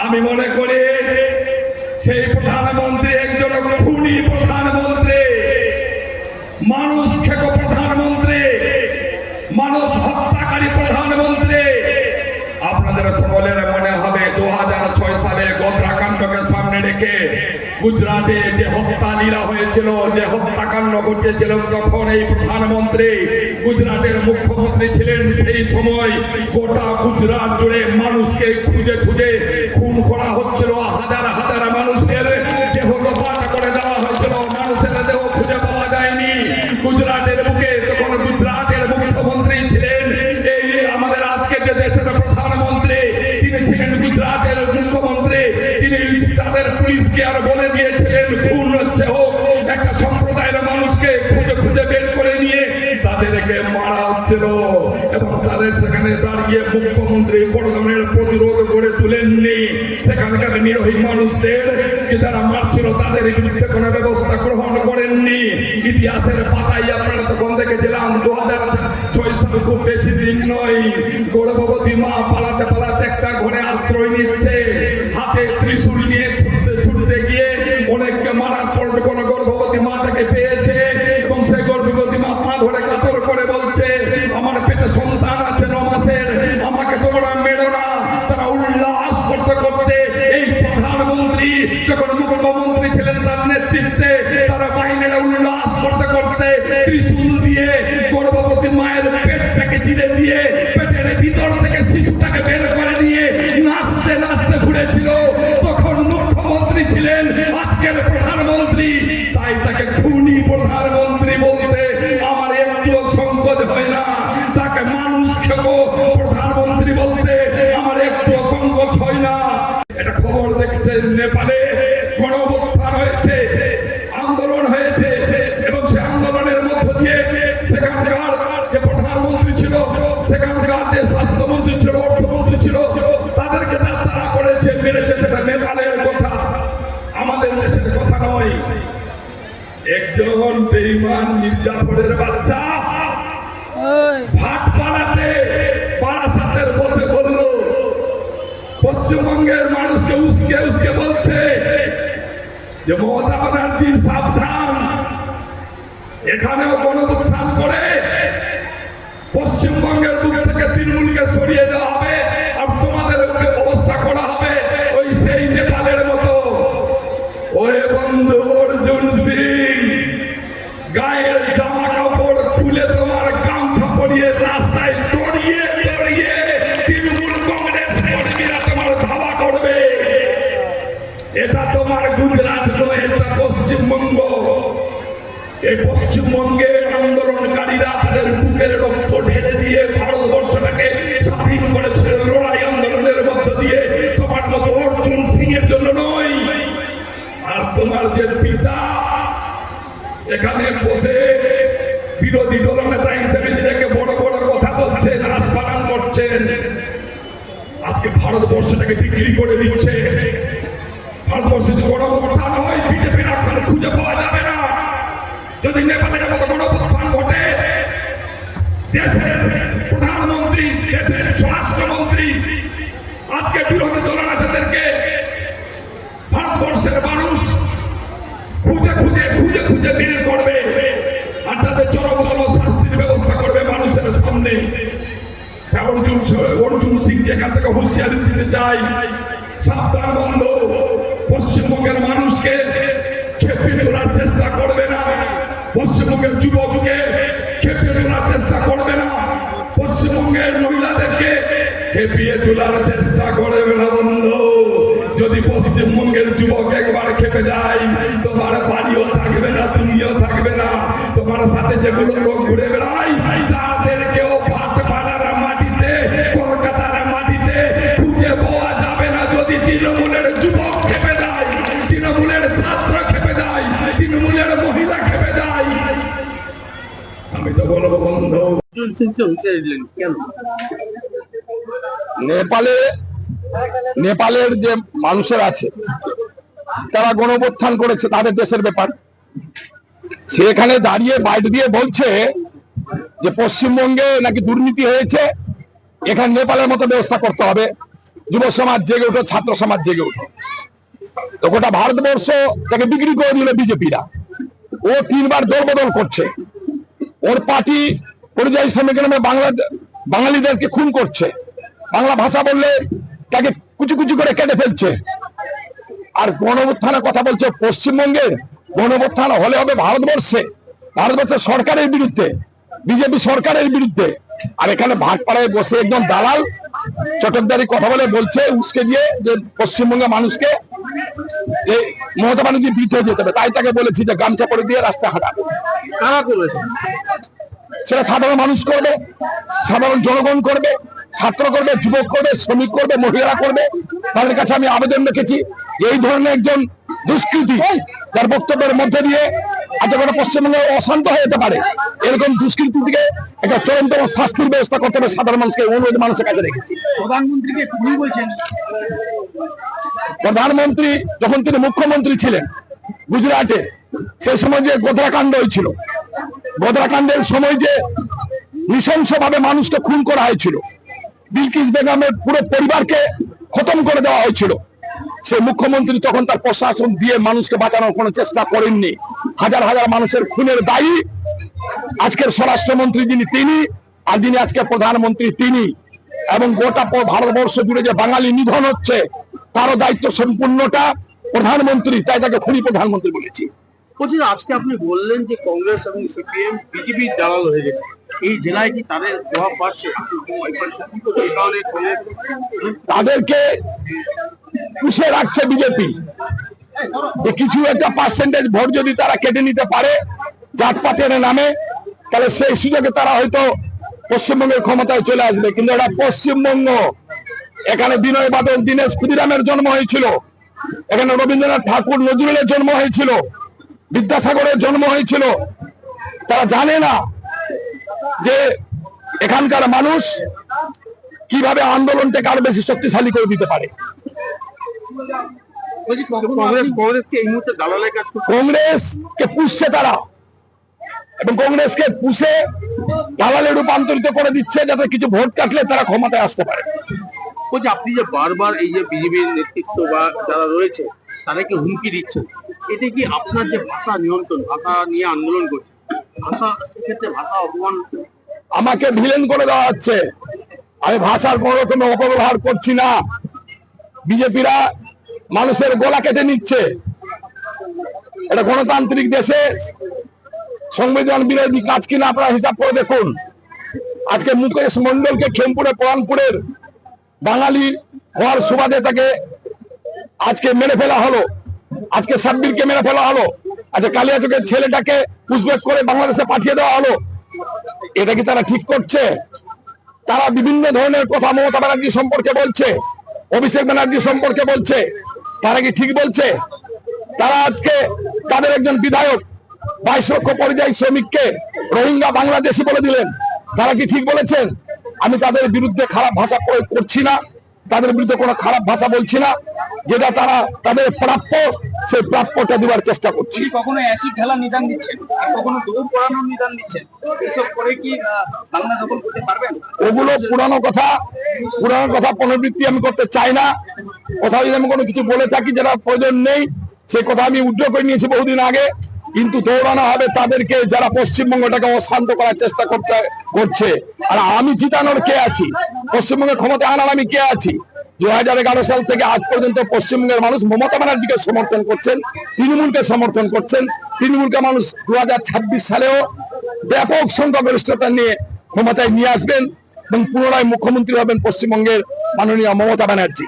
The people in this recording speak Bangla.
আমি মনে করি সেই প্রধানমন্ত্রী একজন খুনি প্রধানমন্ত্রী মানুষ খেকো প্রধানমন্ত্রী মানুষ হত্যাকারী প্রধানমন্ত্রী আপনাদের সকলের মনে হবে দু সালে গোদ্রাকাণ্ডকে সামনে রেখে গুজরাটে যে হত্যা লীলা হয়েছিল, যে হত্যাকাণ্ড ঘটেছিল, তখন এই প্রধানমন্ত্রী গুজরাটের মুখ্যমন্ত্রী ছিলেন সেই সময় গোটা গুজরাট জুড়ে মানুষকে খুঁজে খুঁজে খুন করা হচ্ছিল, হাজার হাজার মানুষের তাদেরকে মারা হচ্ছিল এবং তাদের সেখানে দাঁড়িয়ে মুখ্যমন্ত্রী বড় প্রতিরোধ করে তুলেননি। সেখানকার নিরীহ মানুষদের যে যারা মারছিল, তাদের বিরুদ্ধে কোনো ব্যবস্থা গ্রহণ করেননি। ইতিহাসের পাতায় আপনারা তখন দেখেছিলাম দু হাজার ছয় সাল খুব বেশি দিন নয়। গৌরবতী মা পালাতে পালাতে একটা ঘরে আশ্রয় নিচ্ছে। যখন মুখ্যমন্ত্রী ছিলেন তার নেতৃত্বে, তারা বাহিনীরা উল্লাস করতে করতে ত্রিশূল দিয়ে গর্ভবতী মায়ের পেটটাকে চিরে দিয়ে পেটের ভিতর থেকে শিশুটাকে বের করে নিয়ে নাচতে নাচতে ঘুরেছিল। তখন মুখ্যমন্ত্রী ছিলেন আজকের প্রধানমন্ত্রী। তাই তাকে খুনি প্রধানমন্ত্রী বলতে আমার একটু সংকোচ হয় না। তাকে মানুষ খেকো প্রধানমন্ত্রী বলতে আমার একটু সংকোচ হয় না। এটা খবর দেখছেন নেপালে। নয় একজন বেইমান মির্জাফরের বাচ্চা ভাট পাড়াতে বারাসাতের বসে বলল পশ্চিমবঙ্গের মানুষকে উস্কে উস্কে বলছে যে মমতা ব্যানার্জি সাবধান। এখানেও গণবুত্থান করে পশ্চিমবঙ্গের বুক থেকে তৃণমূলকে সরিয়ে দেওয়া গুজরাট নয় এটা পশ্চিমবঙ্গ এই পশ্চিমবঙ্গের আন্দোলনকারীরা তাদের বুকের রক্ত ঢেলে দিয়ে ভারতবর্ষটাকে স্বাধীন করেছে লড়াই আন্দোলনের মধ্য দিয়ে। তোমার মতো অর্জুন সিং এর জন্য নয়। আর তোমার যে পিতা, এখানে বসে বিরোধী দলনেতা হিসেবে নিজেকে বড় বড় কথা বলছেন আস্পারান করছেন আজকে ভারতবর্ষটাকে বিক্রি করে দিচ্ছে। ভারতবর্ষে হয় খুঁজে পাওয়া যাবে না। যদি নেপালের মতো ঘটে, দেশের প্রধানমন্ত্রী, দেশের স্বরাষ্ট্রমন্ত্রী, আজকে বিরোধী ভারতবর্ষের মানুষ খুঁজে খুঁজে খুঁজে খুঁজে বের করবে আর তাদের চরমতম শাস্তির ব্যবস্থা করবে মানুষের সামনে। অর্জুন অর্জুন সিং এখান থেকে হুঁশিয়ারি দিতে চাই সাবধান বন্ধ পশ্চিমবঙ্গের মানুষকে খেপিয়ে তোলার চেষ্টা করবে না। পশ্চিমবঙ্গের যুবককে খেপিয়ে তোলার চেষ্টা করবে না। পশ্চিমবঙ্গের মহিলাদেরকে খেপিয়ে তোলার চেষ্টা করবে না বন্ধু। যদি পশ্চিমবঙ্গের যুবক একবার খেপে যায়, তোমার বাড়িও থাকবে না, তুমিও থাকবে না। তোমার সাথে যেগুলো লোক ঘুরে বেড়ায়, তাদেরকেও নেপালে, নেপালের যে মানুষের আছে, তারা গণপ্রত্থান করেছে, তাদের দেশের ব্যাপার। সেখানে দাঁড়িয়ে বাইরে দিয়ে বলছে যে পশ্চিমবঙ্গে নাকি দুর্নীতি হয়েছে, এখানে নেপালের মতো ব্যবস্থা করতে হবে। যুব সমাজ জেগে উঠো ছাত্র সমাজ জেগে উঠো তো গোটা ভারতবর্ষ তাকে বিক্রি করে দিল বিজেপিরা। ও তিনবার দলবদল করছে। ওর পার্টি পরিযায়ী শ্রমিক নামে বাংলা বাঙালিদেরকে খুন করছে। বাংলা ভাষা বললে তাকে কুচি কুচি করে কেটে ফেলছে। আর গণউত্থানের কথা বলছে পশ্চিমবঙ্গের গণউত্থান হলে হবে ভারতবর্ষে। ভারতবর্ষের সরকারের বিরুদ্ধে, বিজেপি সরকারের বিরুদ্ধে। আর এখানে ভাটপাড়ায় বসে একদম দালাল, চটকদারি কথা বলে বলছে, উস্কে দিয়ে যে পশ্চিমবঙ্গের মানুষকে মমতা ব্যানার্জি বিরুদ্ধে যেতে হবে। তাই তাকে বলেছি যে গামছা পরে দিয়ে রাস্তা হাঁটাবে কারা করেছে? সেটা সাধারণ মানুষ করবে সাধারণ জনগণ করবে ছাত্র করবে যুবক করবে শ্রমিক করবে মহিলারা করবে। তাদের কাছে আমি আবেদন রেখেছি যে এই ধরনের একজন দুষ্কৃতি যার বক্তব্যের মধ্যে দিয়ে আজ কোনো পশ্চিমবঙ্গে অশান্ত হয়ে যেতে পারে। এরকম দুষ্কৃতি থেকে একটা চরমতম শাস্তির ব্যবস্থা করতে হবে সাধারণ মানুষকে অনুরোধ মানুষের কাছে রেখেছি। প্রধানমন্ত্রীকে বলছেন? প্রধানমন্ত্রী, যখন তিনি মুখ্যমন্ত্রী ছিলেন গুজরাটে, সেই সময় যে গোধরাকাণ্ড হয়েছিল গোধরাকাণ্ডের সময় যে নৃশংসভাবে মানুষকে খুন করা হয়েছিল, বিলকিস বেগমের পুরো পরিবারকে খতম করে দেওয়া হয়েছিল, সে মুখ্যমন্ত্রী তখন তার প্রশাসন দিয়ে মানুষকে বাঁচানোর কোনো চেষ্টা করেননি। হাজার হাজার মানুষের খুনের দায়ী আজকের স্বরাষ্ট্রমন্ত্রী যিনি তিনি, আর যিনি আজকে প্রধানমন্ত্রী তিনি, এবং গোটা ভারতবর্ষ জুড়ে যে বাঙালি নিধন হচ্ছে তারও দায়িত্ব সম্পূর্ণটা প্রধানমন্ত্রী তাই তাকে খুনি প্রধানমন্ত্রী বলেছি। বলছি আজকে আপনি বললেন যে কংগ্রেস এবং সিপিএম বিজেপির দালাল হয়ে গেছে। এই জেলায় কি তাদের প্রভাব পাচ্ছে? তাদেরকে পুষে রাখছে বিজেপি। কিছু একটা পার্সেন্টেজ ভোট যদি তারা কেটে নিতে পারে জাতপাতের নামে তাহলে সেই সুযোগে তারা হয়তো পশ্চিমবঙ্গের ক্ষমতায় চলে আসবে। কিন্তু এটা পশ্চিমবঙ্গ এখানে বিনয় বাদল দীনেশ ক্ষুদিরামের জন্ম হয়েছিল। এখানে রবীন্দ্রনাথ ঠাকুর নজরুলের জন্ম হয়েছিল। বিদ্যাসাগরের জন্ম হয়েছিল। তারা জানে না যে এখানকার মানুষ কীভাবে আন্দোলনটাকে আরও বেশি শক্তিশালী করে দিতে পারে। কংগ্রেসকে পুষছে তারা। এবং কংগ্রেসকে পুষে দালালে রূপান্তরিত করে দিচ্ছে যাতে কিছু ভোট কাটলে তারা ক্ষমতায় আসতে পারে। বলছি আপনি যে বারবার এই যে বিজেপির নেতৃত্ব বা যারা রয়েছে তাদেরকে হুমকি দিচ্ছেন? এতে কি আপনার যে ভাষা নিয়ন্ত্রণ, ভাষা নিয়ে আন্দোলন করছে, ভাষা সেক্ষেত্রে ভাষা অপমান আমাকে ভিলেন করে দেওয়া হচ্ছে। আমি ভাষার কোন রকম অপব্যবহার করছি না। বিজেপিরা মানুষের গোলা কেটে নিচ্ছে। এটা গণতান্ত্রিক দেশে সংবিধান বিরোধী কাজ কিনা আপনারা হিসাব করে দেখুন। আজকে মুকেশ মন্ডলকে খেমপুরে পরানপুরের বাঙালি হওয়ার সুবাদে তাকে আজকে মেরে ফেলা হলো। আজকে সাব্বিরকে মেরে ফেলা হলো। আজকে কালিয়াচকের ছেলেটাকে উজবেক করে বাংলাদেশে পাঠিয়ে দেওয়া হলো। এটা কি তারা ঠিক করছে? তারা বিভিন্ন ধরনের কথা মমতা ব্যানার্জি সম্পর্কে বলছে, অভিষেক ব্যানার্জি সম্পর্কে বলছে। তারা কি ঠিক বলছে? তারা আজকে তাদের একজন বিধায়ক, বাইশ লক্ষ পরিযায়ী শ্রমিককে রোহিঙ্গা বাংলাদেশি বলে দিলেন। তারা কি ঠিক বলেছেন? আমি তাদের বিরুদ্ধে খারাপ ভাষা প্রয়োগ করছি না তাদের বিরুদ্ধে কোনো খারাপ ভাষা বলছি না যেটা তারা তাদের প্রাপ্য সেই প্রাপ্যটা দেওয়ার চেষ্টা করছি। কখনো অ্যাসিড ঢালার নিদান দিচ্ছেন? কখনো দৌড় করানোর নিদান দিচ্ছেন? এইসব করে কি বাংলা দখল করতে পারবেন? ওগুলো পুরানো কথা পুরানো কথা পুনরাবৃত্তি আমি করতে চাই না। কোথাও যদি আমি কোনো কিছু বলে থাকি যেটা প্রয়োজন নেই সে কথা আমি উদ্যোগ করে নিয়েছি বহুদিন আগে। কিন্তু দৌড়ানো হবে তাদেরকে যারা পশ্চিমবঙ্গটাকে অশান্ত করার চেষ্টা করতে, করছে। আর আমি জিতানোর কে আছি? পশ্চিমবঙ্গের ক্ষমতা আনার আমি কে আছি? দু হাজার এগারো সাল থেকে আজ পর্যন্ত পশ্চিমবঙ্গের মানুষ মমতা ব্যানার্জিকে সমর্থন করছেন, তৃণমূলকে সমর্থন করছেন। তৃণমূলকে মানুষ দু হাজার ছাব্বিশ সালেও ব্যাপক সংখ্যাগরিষ্ঠতা নিয়ে ক্ষমতায় নিয়ে আসবেন এবং পুনরায় মুখ্যমন্ত্রী হবেন পশ্চিমবঙ্গের মাননীয় মমতা ব্যানার্জি।